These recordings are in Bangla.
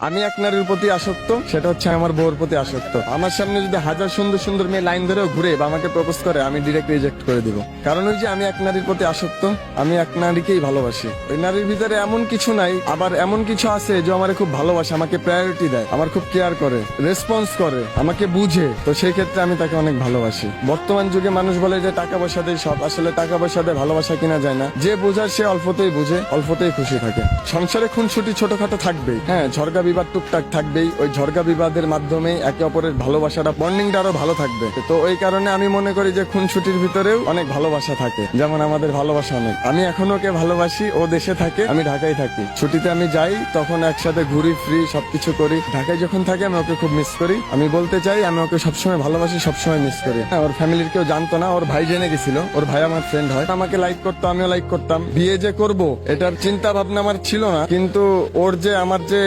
আমি এক নারীর প্রতি আসক্ত, সেটা হচ্ছে আমার বউর প্রতি আসক্ত। আমার সামনে যদি হাজার সুন্দর সুন্দর মেয়ে লাইন ধরেও ঘুরে বা আমাকে প্রপোজ করে, আমি ডিরেক্ট রিজেক্ট করে দিব। কারণ ওই যে আমি এক নারীর প্রতি আসক্ত, আমি এক নারীকেই ভালোবাসি। ওই নারীর ভিতরে এমন কিছু নাই, আবার এমন কিছু আছে যে আমার খুব ভালোবাসে, আমাকে প্রায়োরিটি দেয়, আমার খুব কেয়ার করে রেসপন্স করে, আমাকে বুঝে। তো সেই ক্ষেত্রে আমি তাকে অনেক ভালোবাসি। বর্তমান যুগে মানুষ বলে যে টাকা পয়সা দিয়ে সব, আসলে টাকা পয়সা দিয়ে, ভালোবাসা কিনা যায় না। যে বোঝার সে অল্পতেই বুঝে, অল্পতেই খুশি থাকে। সংসারে খুনসুটি ছোটখাটো থাকবেই। হ্যাঁ ঝরগা বিবাদ টুকটাক থাকবেই ওই ঝরগা বিবাদের মাধ্যমে একে অপরের ভালোবাসাটা বন্ডিংটা আরও ভালো থাকবে। তো ওই কারণে আমি মনে করি যে খুনসুটির ভিতরেও অনেক ভালোবাসা থাকে। যেমন আমাদের ভালোবাসা অনেক। আমি এখন ওকে ভালোবাসি ও দেশে থাকে আমি ঢাকায় থাকি। ছুটিতে আমি যাই তখন একসাথে ঘুরি ফ্রি সবকিছু করি। ঢাকায় যখন থাকে আমি ওকে খুব মিস করি। আমি বলতে চাই আমি ওকে সবসময় ভালোবাসি সবসময় মিস করি। হ্যাঁ, ওর ফ্যামিলির কেউ জানতো না ওর ভাই জেনে গেছিল ওর ভাই আমার ফ্রেন্ড হয়। আমাকে লাইক করতো আমিও লাইক করতাম। বিয়ে যে করব এটার চিন্তা ভাবনা আমার ছিল না। কিন্তু ওর যে আমার যে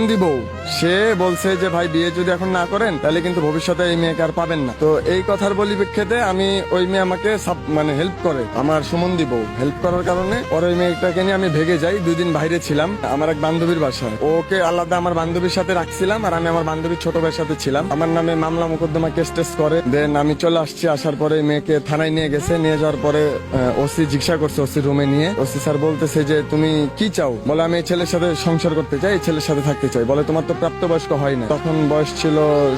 সুমন্দি বউ সে বলছে যে, ভাই, বিয়ে যদি এখন না করেন, তাহলে কিন্তু ভবিষ্যতে এই মেয়েকে আর পাবেন না। তো এই কথার পরিপ্রেক্ষিতে আমি ওই মেয়ে আমাকে মানে হেল্প করে, আমার সুমন্দি বউ হেল্প করার কারণে ওর ওই মেয়েটাকে নিয়ে আমি ভেগে যাই। দুই দিন বাইরে ছিলাম। আমার এক বান্ধবীর বাসায়। ওকে আলাদা আমার বান্ধবীর সাথে রাখছিলাম আর আমি আমার বান্ধবীর ছোট ভাইয়ের সাথে ছিলাম। আমার নামে মামলা মোকদ্দমা কেস টেস করে। দেন আমি চলে আসছি। আসার পরে মেয়েকে থানায় নিয়ে গেছে। নিয়ে যাওয়ার পরে ওসি জিজ্ঞাসা করছে ওসি রুমে নিয়ে। ওসি স্যার বলতেছে যে, তুমি কি চাও? বলে, আমি এই ছেলের সাথে সংসার করতে চাই। এই ছেলের সাথে থাকতে চাই বলে তোমার তো প্রাপ্তবয়স্ক হয় না তখন বয়স ছিল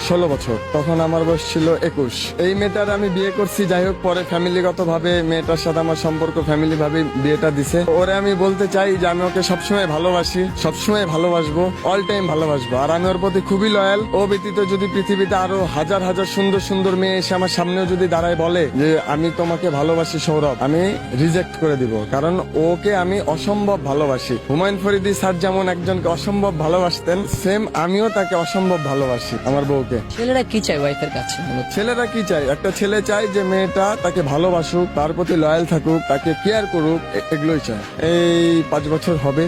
ষোলো বছর। তখন আমার বয়স ছিল একুশ। এই মেয়েটার আমি বিয়ে করছি, যাই হোক, পরে ফ্যামিলিগত ভাবে মেয়েটার সাথে আমার সম্পর্ক ফ্যামিলি ভাবে বিয়েটা দিছে। ওরে আমি বলতে চাই যে আমি ওকে সবসময় ভালোবাসি, সবসময় ভালোবাসবো অল টাইম ভালোবাসবো। আর আমি ওর প্রতি খুবই লয়াল ও ব্যতীত যদি পৃথিবীতে আরও হাজার হাজার সুন্দর সুন্দর মেয়ে এসে আমার সামনেও যদি দাঁড়ায় বলে যে আমি তোমাকে ভালোবাসি সৌরভ, আমি রিজেক্ট করে দিব। কারণ ওকে আমি অসম্ভব ভালোবাসি। হুমায়ুন ফরিদি স্যার যেমন একজনকে অসম্ভব ভালোবাসতেন সেম আমিও তাকে অসম্ভব ভালোবাসি আমার বউকে। ছেলেরা কি চায় ওয়াইফের কাছে? ছেলেরা কি চায়? একটা ছেলে চায় যে মেয়েটা তাকে ভালোবাসুক তার প্রতি লয়াল থাকুক তাকে কেয়ার করুক এগুলোই চায়। এই পাঁচ বছর হবে।